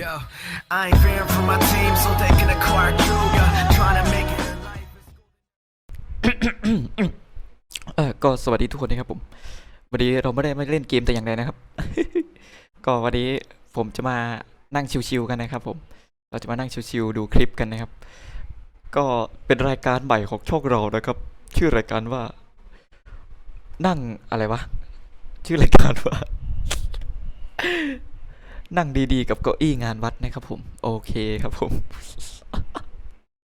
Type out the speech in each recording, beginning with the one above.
Yo, I ain't fearing for my team so they can acquire Kuga. Trying to make it in life. เออก็สวัสดีทุกคนนะครับผม วันนี้เราไม่ได้มาเล่นเกมแต่อย่างใดนะครับ ก็วันนี้ผมจะมานั่งชิวๆกันนะครับผม เราจะมานั่งชิวๆดูคลิปกันนะครับ ก็เป็นรายการใหม่ของช่องเรานะครับ ชื่อรายการว่า นั่งอะไรวะ ชื่อรายการว่า นั่งดีๆ กับเก้าอี้งานวัดนะครับผม โอเคครับผม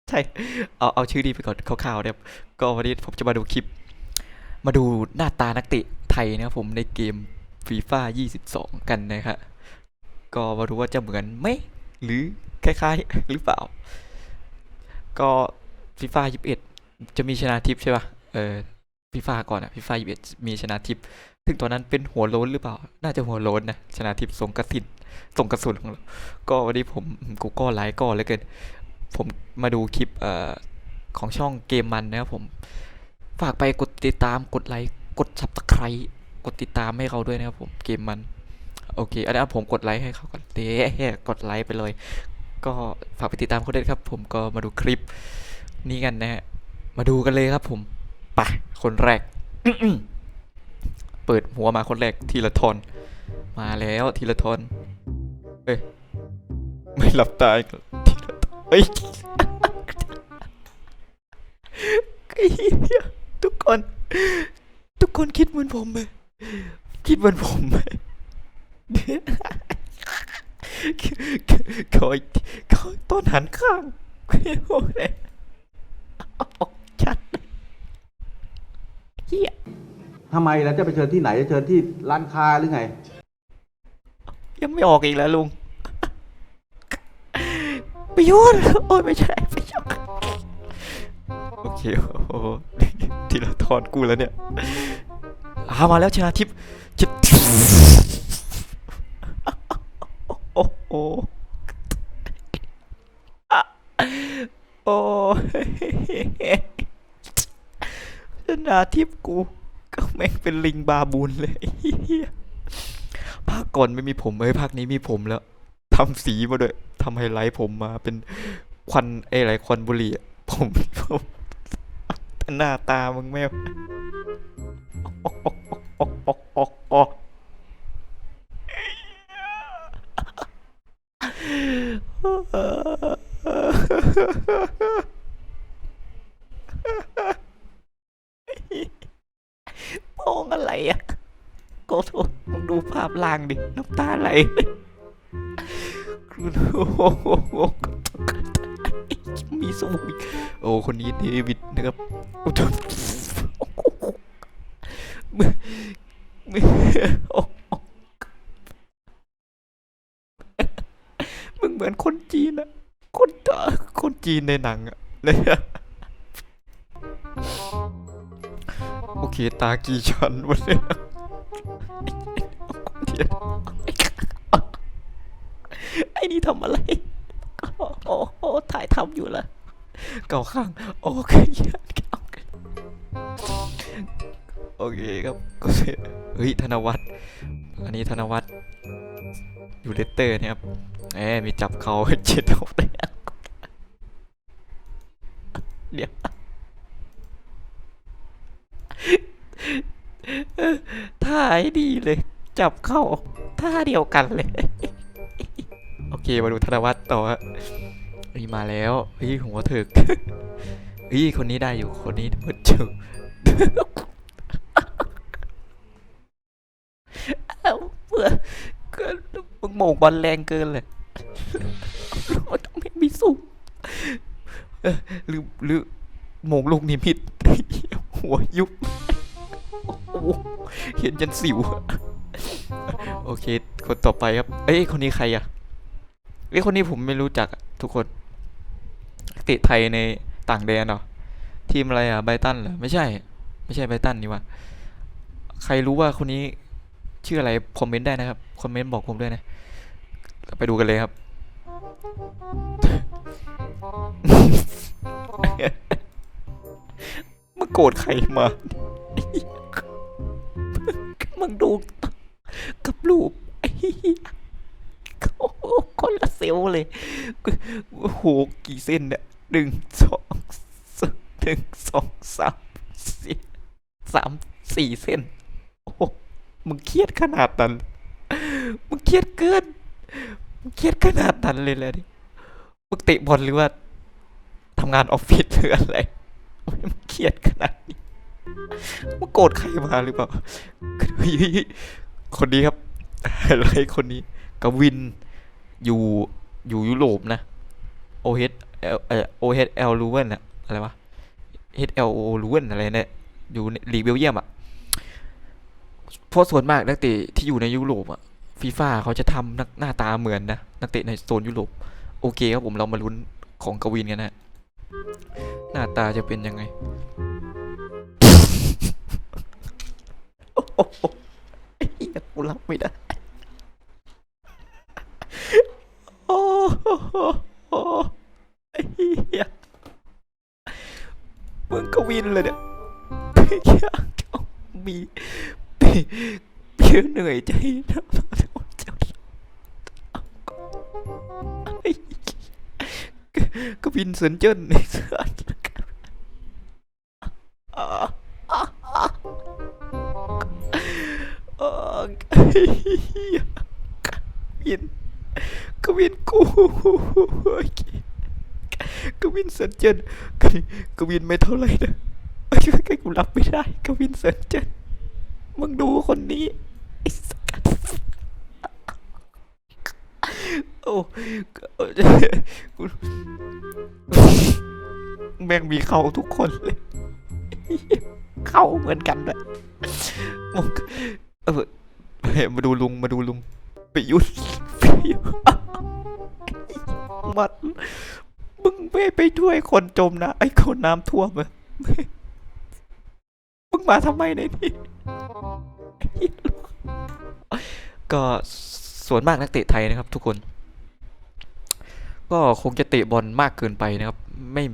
ใช่ เอาเอาชื่อดีไปก่อนคร่าวๆนะครับก็วันนี้ผมจะมาดูคลิป มาดูหน้าตานักเตะไทยนะครับผมในเกมฟีฟ่า22 กันนะครับก็มาดูว่าจะเหมือนไหมหรือคล้ายๆ หรือเปล่า ก็ฟีฟ่า21 จะมีชนะทิพย์ใช่ป่ะเออฟีฟ่าก่อนอะฟีฟ่า21มีชนะทิพย์ซึ่งตอนนั้นเป็นหัวโล้นหรือเปล่า น่าจะหัวโล้นนะชนะทิพย์สงกระสิน ส่งกระสุนของเรา ก็วันนี้ผมกูก็ไลค์ก่อนเลยเกิน ผมมาดูคลิปเอ่อของช่องเกมมันนะครับผม ฝากไปกดติดตามกดไลค์กด subscribe กดติดตามให้เขาด้วยนะครับผมเกมมัน โอเค อันนี้ผมกดไลค์ให้เขาก่อนเด้กดไลค์ไปเลย ก็ฝากไปติดตามเขาด้วยครับ ผมก็มาดูคลิปนี้กันนะฮะมาดูกันเลยครับผมไปคนแรก เปิดหัวมาคนแรกทีละทอน มาแล้วทีละทอน เอ้ยไม่หลับตาอีกเรอทีละทอนเฮ้ยไอ้เหี้ยทุกคน ทุกคนคิดเหมือนผมไหมคิดเหมือนผมไหมเขาเขาต้นหันข้างโอ้ยชัดเฮียทำไมล่ะจะไปเชิญที่ไหนจะเชิญที่ร้านค้าหรือไง ยังไม่ออกอีกแล้วลุงประโยชน์โอ้ยไม่ใช่ประโยชน์โอเคโอ้โหทีละทอนกูแล้วเนี่ยอามาแล้วชนะทิพย์จะโอ้โหโอ้ยชนะทิพย์กูก็แม่งเป็นลิงบาบูนเลยาคก่อนไม่มีผมเอ้ยภาคนี้มีผมแล้วทำสีมาด้วยทำไฮไลท์ผมมาเป็นควันไอ้ไรควันบุหรี่ผมผมหน้าตามึงแม่งมองอะไรอะ โกโทมึงดูภาพล่างดิ น้ำตาไหลคือโอ้โหมีสูงอีกโอ้ คนนี้เดวิดนะครับโอ้โหมึงมึงโอ้โหมึงเหมือนคนจีนอะคนตาคนจีนในหนังอะเลยอะโอเค ตากี่ชั้นวะเนี่ย ไอ้นี่ทำอะไร โอ้โหถ่ายทำอยู่ละเก่าข้าง โอเคโอเคครับก็เสร็จเฮ้ย ธนวัฒน์อันนี้ธนวัฒน์อยู่เลสเตอร์เนี่ยครับแหมมีจับเขาเจ็ดเอาเลยเดี๋ยว ท่าดีเลย จับเข้าท่าเดียวกันเลย โอเคมาดูธนวัฒน์ต่อฮะเฮ้มาแล้วเฮ้ยหัวถึกเฮ้ยคนนี้ได้อยู่คนนี้เปิดจูเอ้าเบื่อเกินมึงโมงบอลแรงเกินเลยต้องไม่มีสูงหรือหรือโมงลูกนิมิตหัวยุบโอ้ เห็นยันสิว โอเค คนต่อไปครับ เอ้ย คนนี้ใครอะเอ้ย คนนี้ผมไม่รู้จักทุกคนเตะไทยในต่างแดนเหรอ ทีมอะไรอะไบรตันเหรอ ไม่ใช่ ไม่ใช่ไบรตันนี่วะใครรู้ว่าคนนี้ชื่ออะไร คอมเมนต์ได้นะครับ คอมเมนต์บอกผมด้วยนะ ไปดูกันเลยครับมึงโกรธใครมา มึงดูกับรูปไอ้เหี้ยโอ้โหคนละสีลเลยโอ้โหกี่เส้นเนี่ยหนึ่งสองสหนึ่งสองสามสี่สามสี่เส้น โอ้มึงเครียดขนาดนั้น มึงเครียดเกิน มึงเครียดขนาดนั้นเลยเลยดิมึงเตะบอลหรือว่าทำงานออฟฟิศหรืออะไรมึงเครียดขนาดนี้ มึงโกรธใครมาหรือเปล่า คนนี้ครับอะไรคนนี้กวินอยู่อยู่ยุโรปนะ O H L เอ่อ O H L ลูเวนอะอะไรวะ H L O ลูเวนอะไรเนี่ยอยู่ในลีกเบลเยียมอะเพราะส่วนมากนักเตะที่อยู่ในยุโรปอะฟีฟ่าเขาจะทำนักหน้าตาเหมือนนะนักเตะในโซนยุโรปโอเคครับผมเรามาลุ้นของกวินกันนะหน้าตาจะเป็นยังไง เหี้ยกูรับไม่ได้โอ้โหไอ้เหี้ยมึงกวินเลยเนี่ยมีมีเพียเหนื่อยใจนะไอ้กวินเซนเจิ้นไอ้สั วินกวินกูกวินเซนเจนกวินไม่เท่าไหร่นะไอ้แค่กูรับไม่ได้กวินเซนเจนมึงดูคนนี้โอ้กูแม่งมีเขาทุกคนเลย เข้าเหมือนกันเลยมึงเออ มาดูลุงมาดูลุงไปยุดไปยุดมัดมึงไม่ไปช่วยคนจมนะไอ้คนน้ำท่วมอะมึงมาทำไมในนี่ก็ส่วนมากนักเตะไทยนะครับ ทุกคน ก็คงจะเตะบอลมากเกินไปนะครับ ไม่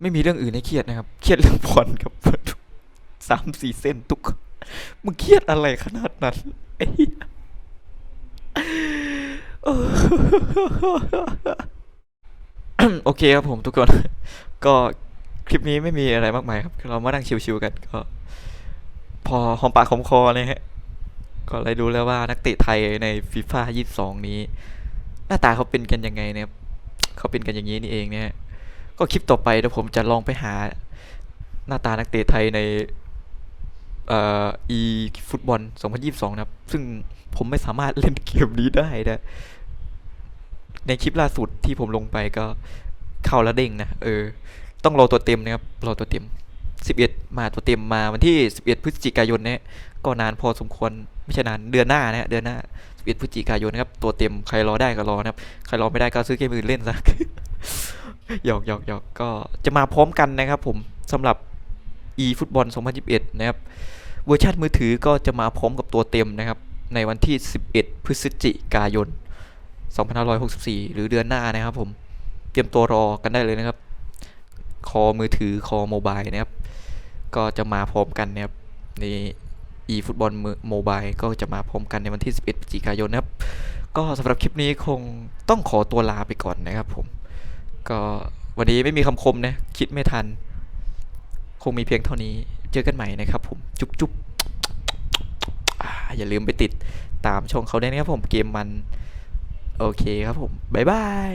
ไม่มีเรื่องอื่นให้เครียดนะครับ เครียดเรื่องบอลครับสามสี่เส้นทุกคน มึงเครียดอะไรขนาดนั้นไอ้โอเคครับผมทุกคน ก็คลิปนี้ไม่มีอะไรมากมายครับ เรามานั่งชิวๆกันก็ พอหอมปากหอมคอเลยฮะ ก็เลยรู้แล้วว่านักเตะไทยในฟีฟ่า22นี้ หน้าตาเขาเป็นกันยังไงเนี่ยเขาเป็นกันอย่างนี้นี่เองเนี่ย ก็คลิปต่อไปเดี๋ยวผมจะลองไปหาหน้าตานักเตะไทยใน เอ่อ e ฟุตบอล 2022 นะครับ ซึ่งผมไม่สามารถเล่นเกมนี้ได้นะ ในคลิปล่าสุดที่ผมลงไปก็เข้าแล้วเด้งนะ เออ ต้องรอตัวเต็มนะครับ รอตัวเต็ม 11 มาตัวเต็มมาวันที่ 11 พฤศจิกายนเนี่ยก็นานพอสมควร ไม่ใช่นาน เดือนหน้านะฮะเดือนหน้า 11 พฤศจิกายนนะครับ ตัวเต็ม ใครรอได้ก็รอนะครับ ใครรอไม่ได้ก็ซื้อเกมอื่นเล่นซะหยอกหยอกหยอกก็จะมาพร้อมกันนะครับผมสำหรับ e ฟุตบอล2021 นะครับ เวอร์ชันมือถือก็จะมาพร้อมกับตัวเต็มนะครับ ในวันที่ 11 พฤศจิกายน 2564 หรือเดือนหน้านะครับผม เตรียมตัวรอกันได้เลยนะครับ คอมือถือคอโมบายนะครับ ก็จะมาพร้อมกันนะครับใน e ฟุตบอลโมบายก็จะมาพร้อมกันในวันที่ 11 พฤศจิกายนนะครับ ก็สำหรับคลิปนี้คงต้องขอตัวลาไปก่อนนะครับผม ก็วันนี้ไม่มีคำคมนะ คิดไม่ทัน คงมีเพียงเท่านี้ เจอกันใหม่นะครับผม จุ๊บจุ๊บอ่าอย่าลืมไปติดตามช่องเขาด้วยนะครับผมเกมมัน โอเคครับผม บ๊ายบาย